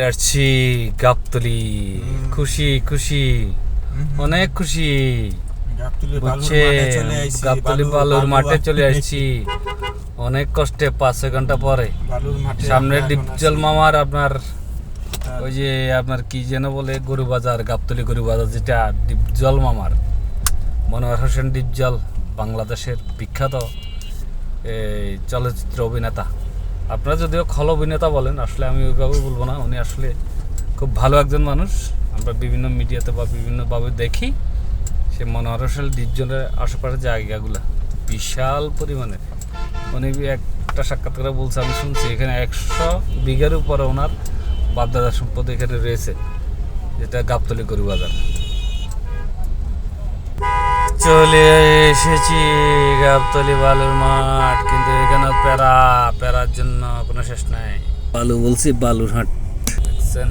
আসছি গাবতলি। খুশি খুশি। অনেক খুশি। গাবতলী বালুর মাঠে চলে আসছি। অনেক কষ্টে পাঁচ ছয় ঘণ্টা পরে। সামনে ডিপজল মামার আপনার ওই যে আপনার কি যেন বলে গরু বাজার গাবতলি গরু বাজার যেটা ডিপজল মামার। মনোহর হোসেন ডিপজল বাংলাদেশের বিখ্যাত চলচ্চিত্র অভিনেতা। আপনারা যদিও খল অভিনেতা বলেন, আসলে আমি ওইভাবে বলব না। উনি আসলে খুব ভালো একজন মানুষ। আমরা বিভিন্ন মিডিয়াতে বা বিভিন্নভাবে দেখি। সে মনোহর হোসেন আশেপাশে জায়গাগুলো। বিশাল পরিমাণে। উনি একটা সাক্ষাৎকারে বলছে, আমি শুনছি, এখানে একশো বিঘার উপরে ওনার বাপদাদা সম্পদ এখানে রয়েছে, যেটা গাবতলি গরু বাজার চলে এসেছি গাবতলি বালুর মাঠ কিন্তু এখানে প্যারা প্যারার জন্য কোনো শেষ নাই। বালু বলছি বালুর হাট। দেখছেন?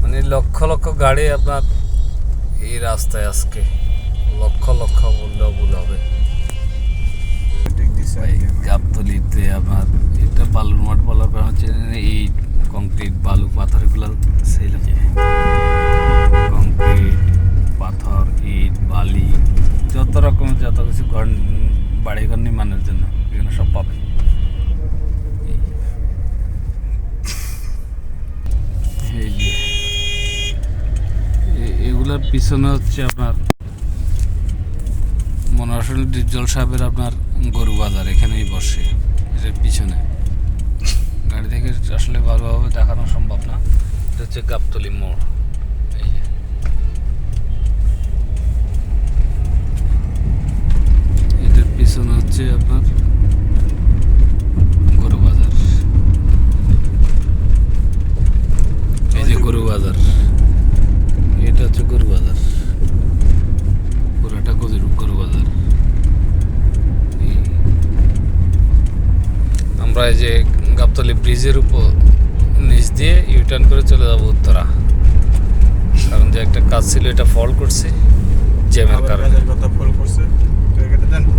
মানে লক্ষ লক্ষ গাড়ি আপনার এই রাস্তায় আজকে। লক্ষ লক্ষ বললেও ভুল হবে। গাবতলিতে আপনার এটা বালুর মাঠ বলার কারণ হচ্ছে এই যত কিছু ঘর বাড়ি ঘর নির্মাণের জন্য এখানে সব পাবে। এগুলোর পিছনে হচ্ছে আপনার মনোহর ডিপজল সাহেবের আপনার গরু বাজার, এখানেই বসে এটার পিছনে। গাড়ি থেকে আসলে ভালোভাবে দেখানো সম্ভব না, এটা হচ্ছে গাবতলি মোড় এই যে এটার পিছনে হচ্ছে আপনার গরু বাজার এই যে গরু বাজার এটা হচ্ছে গরু বাজার পুরাটা গরু গরু বাজার এই। আমরা এই যে গাবতলি ব্রিজের উপর নিচ দিয়ে ইউটার্ন করে চলে যাব উত্তরা। কারণ যে একটা কাজ ছিল এটা ফল করছে জ্যামের কারণে।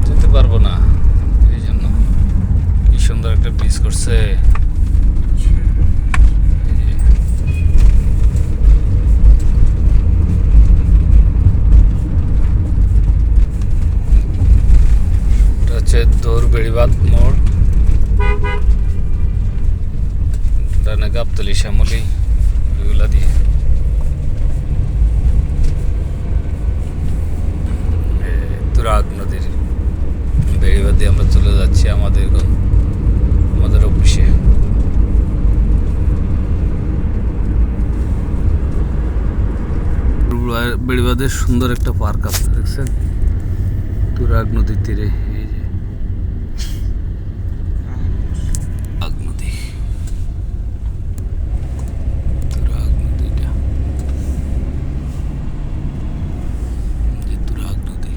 যেতে পারব না। এই জন্য। কি সুন্দর একটা ব্রিজ করছে। হচ্ছে দৌড় বেড়িবাদ মোড়। ডানে গাবতলি শ্যামলি এগুলা দিয়ে। তুরাগ নদীর বেড়িবাদ দিয়ে আমরা চলে যাচ্ছি আমাদের আমাদের অফিসে। বেড়িবাদের সুন্দর একটা পার্ক আছে, দেখছেন? তুরাগ নদীর তীরে এই যে তুরাগ নদী তুরাগ নদীটা যে তুরাগ নদী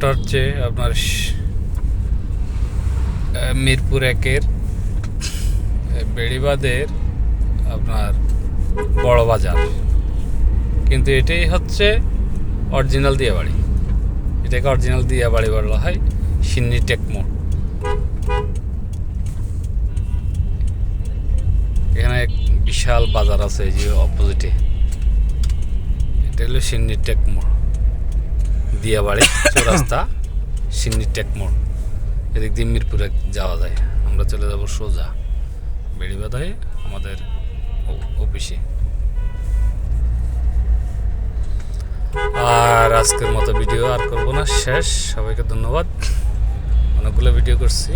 মোড়টা হচ্ছে আপনার মিরপুর একের বেড়িবাদের আপনার বড় বাজার। কিন্তু এটাই হচ্ছে অরিজিনাল দিয়া বাড়ি এটাকে অরিজিনাল দিয়া বাড়ি বলা হয় সিন্নি টেক মোড়। এখানে এক বিশাল বাজার আছে এই যে অপোজিটে এটা হলো সিন্নি টেক মোড়। দিয়াবাড়ি রাস্তা সিন্নি টেক মোড়। এদিক দিয়ে মিরপুরে যাওয়া যায়। আমরা চলে যাব সোজা বেড়িবাদ হয়ে আমাদের অফিসে। আর আজকের মতো ভিডিও আর করব না। শেষ। সবাইকে ধন্যবাদ। অনেকগুলো ভিডিও করছি।